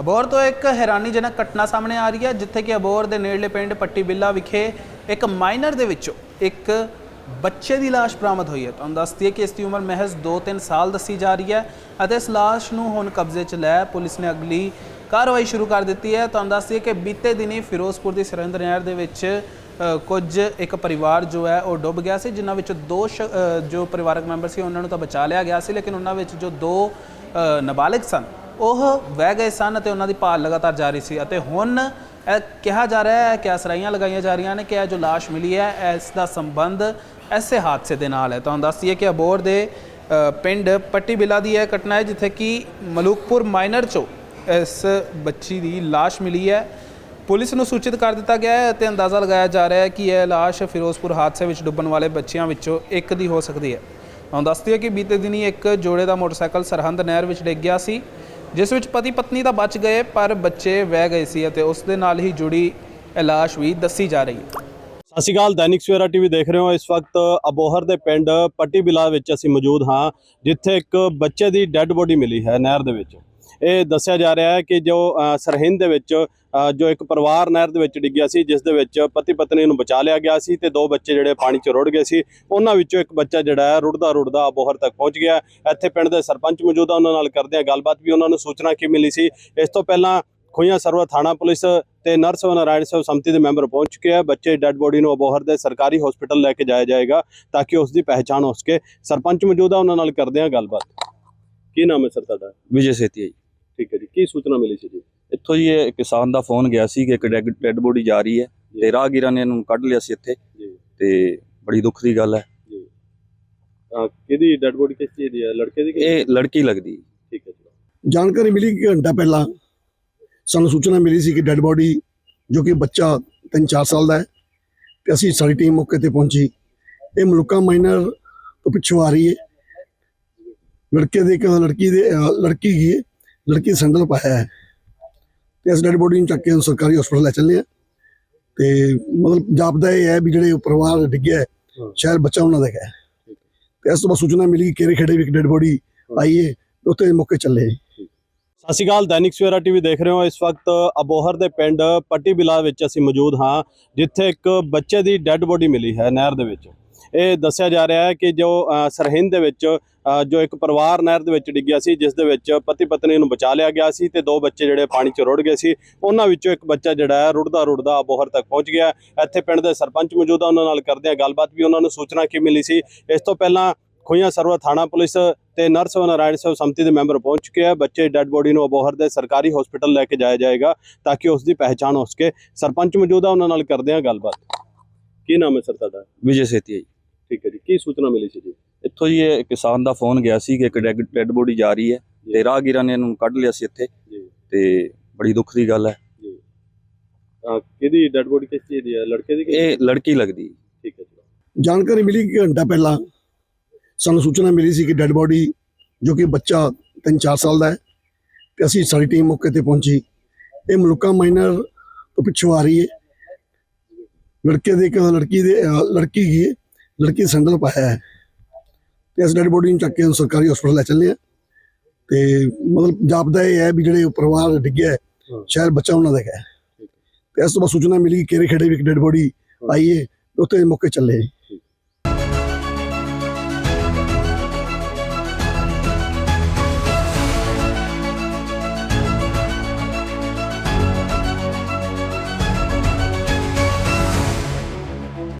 ਅਬੋਰ ਤੋਂ ਇੱਕ ਹੈਰਾਨੀਜਨਕ ਘਟਨਾ ਸਾਹਮਣੇ ਆ ਰਹੀ ਹੈ ਜਿੱਥੇ ਕਿ ਅਬੋਹਰ ਦੇ ਨੇੜਲੇ ਪਿੰਡ ਪੱਟੀ ਬਿੱਲਾ ਵਿਖੇ ਇੱਕ ਮਾਈਨਰ ਦੇ ਵਿੱਚੋਂ ਇੱਕ ਬੱਚੇ ਦੀ ਲਾਸ਼ ਬਰਾਮਦ ਹੋਈ ਹੈ। ਤੁਹਾਨੂੰ ਦੱਸਦੀ ਹੈ ਕਿ ਇਸ ਦੀ ਉਮਰ ਮਹਿਜ਼ 2-3 ਸਾਲ ਦੱਸੀ ਜਾ ਰਹੀ ਹੈ ਅਤੇ ਇਸ ਲਾਸ਼ ਨੂੰ ਹੁਣ ਕਬਜ਼ੇ 'ਚ ਲੈ ਪੁਲਿਸ ਨੇ ਅਗਲੀ ਕਾਰਵਾਈ ਸ਼ੁਰੂ ਕਰ ਦਿੱਤੀ ਹੈ। ਤੁਹਾਨੂੰ ਦੱਸਦੀ ਹੈ ਕਿ ਬੀਤੇ ਦਿਨੀ ਫਿਰੋਜ਼ਪੁਰ ਦੀ ਸਰਹੰਦ ਨਹਿਰ ਦੇ ਵਿੱਚ ਕੁਝ ਇੱਕ ਪਰਿਵਾਰ ਜੋ ਹੈ ਉਹ ਡੁੱਬ ਗਿਆ ਸੀ ਜਿਨ੍ਹਾਂ ਵਿੱਚ ਦੋ ਸ਼- ਜੋ ਪਰਿਵਾਰਕ ਮੈਂਬਰ ਸੀ ਉਹਨਾਂ ਨੂੰ ਤਾਂ ਬਚਾ ਲਿਆ ਗਿਆ ਸੀ ਲੇਕਿਨ ਉਹਨਾਂ ਵਿੱਚ ਜੋ ਦੋ ਅ, ਨਾਬਾਲਿਗ ਸਨ ਉਹ ਵਹਿ ਗਏ ਸਨ ਅਤੇ ਉਹਨਾਂ ਦੀ ਭਾਲ ਲਗਾਤਾਰ ਜਾਰੀ ਸੀ ਅਤੇ ਹੁਣ ਇਹ ਕਿਹਾ ਜਾ ਰਿਹਾ ਹੈ ਕਿ ਅਸਰਾਈਆਂ ਲਗਾਈਆਂ ਜਾ ਰਹੀਆਂ ਨੇ ਕਿ ਇਹ ਜੋ ਲਾਸ਼ ਮਿਲੀ ਹੈ, ਇਸ ਦਾ ਸੰਬੰਧ ਐਸੇ ਹਾਦਸੇ ਦੇ ਨਾਲ ਹੈ। ਤੁਹਾਨੂੰ ਦੱਸ ਦਈਏ ਕਿ ਅਬੋਰ ਦੇ ਪਿੰਡ ਪੱਟੀ ਬਿਲਾ ਦੀ ਇਹ ਘਟਨਾ ਹੈ ਜਿੱਥੇ ਕਿ ਮਲੂਕਪੁਰ ਮਾਈਨਰ ਚੋਂ ਇਸ ਬੱਚੀ ਦੀ ਲਾਸ਼ ਮਿਲੀ ਹੈ। ਪੁਲਿਸ ਨੂੰ ਸੂਚਿਤ ਕਰ ਦਿੱਤਾ ਗਿਆ ਹੈ ਅਤੇ ਅੰਦਾਜ਼ਾ ਲਗਾਇਆ ਜਾ ਰਿਹਾ ਹੈ ਕਿ ਇਹ ਲਾਸ਼ ਫਿਰੋਜ਼ਪੁਰ ਹਾਦਸੇ ਵਿੱਚ ਡੁੱਬਣ ਵਾਲੇ ਬੱਚਿਆਂ ਵਿੱਚੋਂ ਇੱਕ ਦੀ ਹੋ ਸਕਦੀ ਹੈ। ਤੁਹਾਨੂੰ ਦੱਸਦੀ ਹੈ ਕਿ ਬੀਤੇ ਦਿਨੀ ਇੱਕ ਜੋੜੇ ਦਾ ਮੋਟਰਸਾਈਕਲ ਸਰਹੰਦ ਨਹਿਰ ਵਿੱਚ ਡਿੱਗ ਗਿਆ ਸੀ। ਜਿਸ ਵਿੱਚ ਪਤੀ ਪਤਨੀ ਤਾਂ ਬਚ ਗਏ, ਪਰ ਬੱਚੇ ਵਹਿ ਗਏ ਸੀ ਅਤੇ ਉਸ ਦੇ ਨਾਲ ਹੀ ਜੁੜੀ ਇਹ ਲਾਸ਼ ਵੀ ਦੱਸੀ ਜਾ ਰਹੀ ਹੈ। ਸਤਿ ਸ਼੍ਰੀ ਅਕਾਲ, ਦੈਨਿਕ ਸਵੇਰਾ ਟੀਵੀ ਦੇਖ ਰਹੇ ਹੋ। ਇਸ ਵਕਤ ਅਬੋਹਰ ਦੇ ਪਿੰਡ ਪੱਟੀ ਬਿਲਾ ਵਿੱਚ ਅਸੀਂ ਮੌਜੂਦ ਹਾਂ, ਜਿੱਥੇ ਇੱਕ ਬੱਚੇ ਦੀ ਡੈੱਡ ਬੋਡੀ ਮਿਲੀ ਹੈ ਨਹਿਰ ਦੇ ਵਿੱਚ। ਇਹ ਦੱਸਿਆ ਜਾ ਰਿਹਾ ਹੈ ਕਿ ਜੋ ਸਰਹਿੰਦ ਦੇ ਵਿੱਚ ਜੋ ਇੱਕ ਪਰਿਵਾਰ ਨਹਿਰ ਦੇ ਵਿੱਚ ਡਿੱਗਿਆ ਸੀ, ਜਿਸ ਦੇ ਵਿੱਚ ਪਤੀ ਪਤਨੀ ਨੂੰ ਬਚਾ ਲਿਆ ਗਿਆ ਸੀ ਤੇ ਦੋ ਬੱਚੇ ਜਿਹੜੇ ਪਾਣੀ 'ਚ ਰੁੜ ਗਏ ਸੀ। ਉਹਨਾਂ ਵਿੱਚੋਂ ਇੱਕ ਬੱਚਾ ਜਿਹੜਾ ਹੈ ਰੁੜਦਾ ਰੁੜਦਾ ਅਬੋਹਰ ਤੱਕ ਪਹੁੰਚ ਗਿਆ। ਇੱਥੇ ਪਿੰਡ ਦੇ ਸਰਪੰਚ ਮੌਜੂਦ ਆ, ਉਹਨਾਂ ਨਾਲ ਕਰਦੇ ਆ ਗੱਲਬਾਤ ਵੀ। ਉਹਨਾਂ ਨੂੰ ਸੂਚਨਾ ਕੀ ਮਿਲੀ ਸੀ? ਇਸ ਤੋਂ ਪਹਿਲਾਂ ਖੋਈਆਂ ਸਰਵਾ ਥਾਣਾ ਪੁਲਿਸ ਤੇ ਨਰਸ ਨਾਰਾਇਣ ਸੇਵਾ ਸੰਮਤੀ ਦੇ ਮੈਂਬਰ ਪਹੁੰਚ ਚੁੱਕੇ ਆ। ਬੱਚੇ ਡੈੱਡ ਬੋਡੀ ਨੂੰ ਅਬੋਹਰ ਦੇ ਸਰਕਾਰੀ ਹਸਪੀਟਲ ਲੈ ਕੇ ਜਾਇਆ ਜਾਏਗਾ ਤਾਂ ਕਿ ਉਸ ਦੀ ਪਹਿਚਾਣ ਹੋ ਸਕੇ। ਸਰਪੰਚ ਮੌਜੂਦ ਆ, ਉਹਨਾਂ ਨਾਲ ਕਰਦੇ ਆ ਗੱਲਬਾਤ। ਕੀ ਨਾਮ ਹੈ ਸਰ ਤੁਹਾਡਾ? ਵਿਜੇ ਸੇਤੀ ਹੈ ਜੀ। ਠੀਕ ਹੈ ਜੀ ਕੀ ਸੂਚਨਾ ਮਿਲੀ ਸੀ ਜੀ? ਇੱਥੋਂ ਜੀ ਇਹ ਕਿਸਾਨ ਦਾ ਫੋਨ ਗਿਆ ਸੀ ਕਿ ਇੱਕ ਡੈੱਡ ਬੋਡੀ ਜਾ ਰਹੀ ਹੈ ਤੇ ਰਾਹਗੀਰਾਂ ਨੇ ਇਹਨੂੰ ਕੱਢ ਲਿਆ ਸੀ ਇੱਥੇ ਜੀ। ਤੇ ਬੜੀ ਦੁੱਖ ਦੀ ਗੱਲ ਹੈ। ਕਿਹਦੀ ਡੈੱਡ ਬੋਡੀ ਕਿਸ ਚੀਜ਼ ਦੀ ਹੈ? ਲੜਕੇ ਦੀ ਕਿ- ਇਹ ਲੜਕੀ ਲੱਗਦੀ ਠੀਕ ਹੈ ਜੀ। ਜਾਣਕਾਰੀ ਮਿਲੀ ਕਿ ਘੰਟਾ ਪਹਿਲਾਂ ਸਾਨੂੰ ਸੂਚਨਾ ਮਿਲੀ ਸੀ ਕਿ ਡੈੱਡ ਬੋਡੀ ਜੋ ਕਿ ਬੱਚਾ 3-4 ਸਾਲ ਦਾ ਹੈ ਤੇ ਅਸੀਂ ਸਾਡੀ ਟੀਮ ਮੌਕੇ ਤੇ ਪਹੁੰਚੀ। ਇਹ ਮਲੂਕਾ ਮਾਈਨਰ ਤੋਂ ਪਿੱਛੋਂ ਆ ਰਹੀ ਹੈ। ਲੜਕੇ ਦੇ ਇੱਕ ਲੜਕੀ ਦੇ ਅਹ ਲੜਕੀ ਕੀ ਹੈ। ਲੜਕੀ ਸੈਂਡਲ ਪਾਇਆ ਹੈ। ਤੇ ਇਸ ਡੈੱਡ ਬੋਡੀ ਨੂੰ ਚੱਕ ਕੇ ਸਰਕਾਰੀ ਹਸਪਤਾਲ ਲੈ ਚੱਲੇ ਆ ਤੇ ਮਤਲਬ ਜਾਪਦਾ ਇਹ ਹੈ ਵੀ ਜਿਹੜੇ ਪਰਿਵਾਰ ਡਿੱਗਿਆ। ਸ਼ਾਇਦ ਬੱਚਾ ਉਹਨਾਂ ਦਾ ਹੈ। ਤੇ ਇਸ ਤੋਂ ਬਾਅਦ ਸੂਚਨਾ ਮਿਲੀ ਕਿ ਕੇਰੇ ਖੇੜੇ ਵੀ ਇੱਕ ਡੈੱਡ ਬੋਡੀ ਆਈ ਹੈ ਉੱਥੇ ਮੌਕੇ ਚੱਲੇ ਸਤਿ ਸ਼੍ਰੀ ਅਕਾਲ ਦੈਨਿਕ ਸਵੇਰਾ ਟੀਵੀ ਦੇਖ ਰਹੇ ਹੋ। ਇਸ ਵਕਤ ਅਬੋਹਰ ਦੇ ਪਿੰਡ ਪੱਟੀ ਬਿਲਾ ਵਿੱਚ ਅਸੀਂ ਮੌਜੂਦ ਹਾਂ ਜਿੱਥੇ ਇੱਕ ਬੱਚੇ ਦੀ ਡੈੱਡ ਬੋਡੀ ਮਿਲੀ ਹੈ ਨਹਿਰ ਦੇ ਵਿੱਚ। ਇਹ ਦੱਸਿਆ ਜਾ ਰਿਹਾ ਹੈ ਕਿ ਜੋ ਸਰਹਿੰਦ ਦੇ ਵਿੱਚ ਜੋ ਇੱਕ ਪਰਿਵਾਰ ਨਹਿਰ ਦੇ ਵਿੱਚ ਡਿੱਗਿਆ ਸੀ, ਜਿਸ ਦੇ ਵਿੱਚ ਪਤੀ ਪਤਨੀ ਨੂੰ ਬਚਾ ਲਿਆ ਗਿਆ ਸੀ ਤੇ ਦੋ ਬੱਚੇ ਜਿਹੜੇ ਪਾਣੀ 'ਚ ਰੁੜ ਗਏ ਸੀ। ਉਹਨਾਂ ਵਿੱਚੋਂ ਇੱਕ ਬੱਚਾ ਜਿਹੜਾ ਹੈ ਰੁੜਦਾ ਰੁੜਦਾ ਅਬੋਹਰ ਤੱਕ ਪਹੁੰਚ ਗਿਆ ਇੱਥੇ ਪਿੰਡ ਦੇ ਸਰਪੰਚ ਮੌਜੂਦਾ ਉਹਨਾਂ ਨਾਲ ਕਰਦੇ ਆ ਗੱਲਬਾਤ ਵੀ। ਉਹਨਾਂ ਨੂੰ ਸੂਚਨਾ ਕੀ ਮਿਲੀ ਸੀ? ਇਸ ਤੋਂ ਪਹਿਲਾਂ ਖੋਈਆਂ ਸਰਵਾ ਥਾਣਾ ਪੁਲਿਸ ਤੇ ਨਰਸ ਨਾਰਾਇਣ ਸੇਵਾ ਸੰਮਤੀ ਦੇ ਮੈਂਬਰ ਪਹੁੰਚ ਚੁੱਕੇ ਆ। ਬੱਚੇ ਡੈੱਡ ਬੋਡੀ ਨੂੰ ਅਬੋਹਰ ਦੇ ਸਰਕਾਰੀ ਹਸਪੀਟਲ ਲੈ ਕੇ ਜਾਇਆ ਜਾਏਗਾ ਤਾਂ ਕਿ ਉਸ ਦੀ ਪਹਿਚਾਣ ਹੋ ਸਕੇ। ਸਰਪੰਚ ਮੌਜੂਦਾ ਉਹਨਾਂ ਨਾਲ ਕਰਦੇ ਆ ਗੱਲਬਾਤ। ਕੀ ਨਾਮ ਹੈ ਸਰ ਤੁਹਾਡਾ? ਵਿਜੇ ਸੇਤੀ ਹੈ ਜੀ। ਠੀਕ ਹੈ ਜੀ ਕੀ ਸੂਚਨਾ ਮਿਲੀ ਸੀ ਜੀ? ਇੱਥੋਂ ਜੀ ਇਹ ਕਿਸਾਨ ਦਾ ਫੋਨ ਗਿਆ ਸੀ ਕਿ ਇੱਕ ਡੈੱਡ ਬੋਡੀ ਜਾ ਰਹੀ ਹੈ ਤੇ ਰਾਹਗੀਰਾਂ ਨੇ ਇਹਨੂੰ ਕੱਢ ਲਿਆ ਸੀ ਇੱਥੇ ਜੀ। ਤੇ ਬੜੀ ਦੁੱਖ ਦੀ ਗੱਲ ਹੈ। ਜੀ। ਕਿਹਦੀ ਡੈੱਡ ਬੋਡੀ ਕਿਸ ਚੀਜ਼ ਦੀ ਹੈ? ਲੜਕੇ ਦੀ ਕਿ- ਇਹ ਲੜਕੀ ਲੱਗਦੀ। ਠੀਕ ਹੈ ਜੀ। ਜਾਣਕਾਰੀ ਮਿਲੀ ਕਿ ਘੰਟਾ ਪਹਿਲਾਂ ਸਾਨੂੰ ਸੂਚਨਾ ਮਿਲੀ ਸੀ ਕਿ ਡੈੱਡ ਬੋਡੀ ਜੋ ਕਿ ਬੱਚਾ 3-4 ਸਾਲ ਦਾ ਹੈ ਤੇ ਅਸੀਂ ਸਾਡੀ ਟੀਮ ਮੌਕੇ ਤੇ ਪਹੁੰਚੀ। ਇਹ ਮਲੂਕਾ ਮਾਈਨਰ ਤੋਂ ਪਿੱਛੋਂ ਆ ਰਹੀ ਹੈ। ਲੜਕੇ ਦੇ ਇੱਕ ਲੜਕੀ ਦੇ ਅਹ ਲੜਕੀ ਕੀ ਹੈ। ਲੜਕੀ ਸੈਂਡਲ ਪਾਇਆ ਹੈ। ਤੇ ਇਸ ਡੈੱਡ ਬੋਡੀ ਨੂੰ ਚੱਕ ਕੇ ਸਰਕਾਰੀ ਹਸਪਤਾਲ ਲੈ ਚੱਲੇ ਆ ਤੇ ਮਤਲਬ ਜਾਪਦਾ ਇਹ ਹੈ ਵੀ ਜਿਹੜੇ ਪਰਿਵਾਰ ਡਿੱਗਿਆ। ਸ਼ਾਇਦ ਬੱਚਾ ਉਹਨਾਂ ਦਾ ਹੈ। ਤੇ ਇਸ ਤੋਂ ਬਾਅਦ ਸੂਚਨਾ ਮਿਲੀ ਕਿ ਕੇਰੇ ਖੇੜੇ ਵੀ ਇੱਕ ਡੈੱਡ ਬੋਡੀ ਆਈ ਹੈ ਉੱਥੇ ਮੌਕੇ ਚੱਲੇ।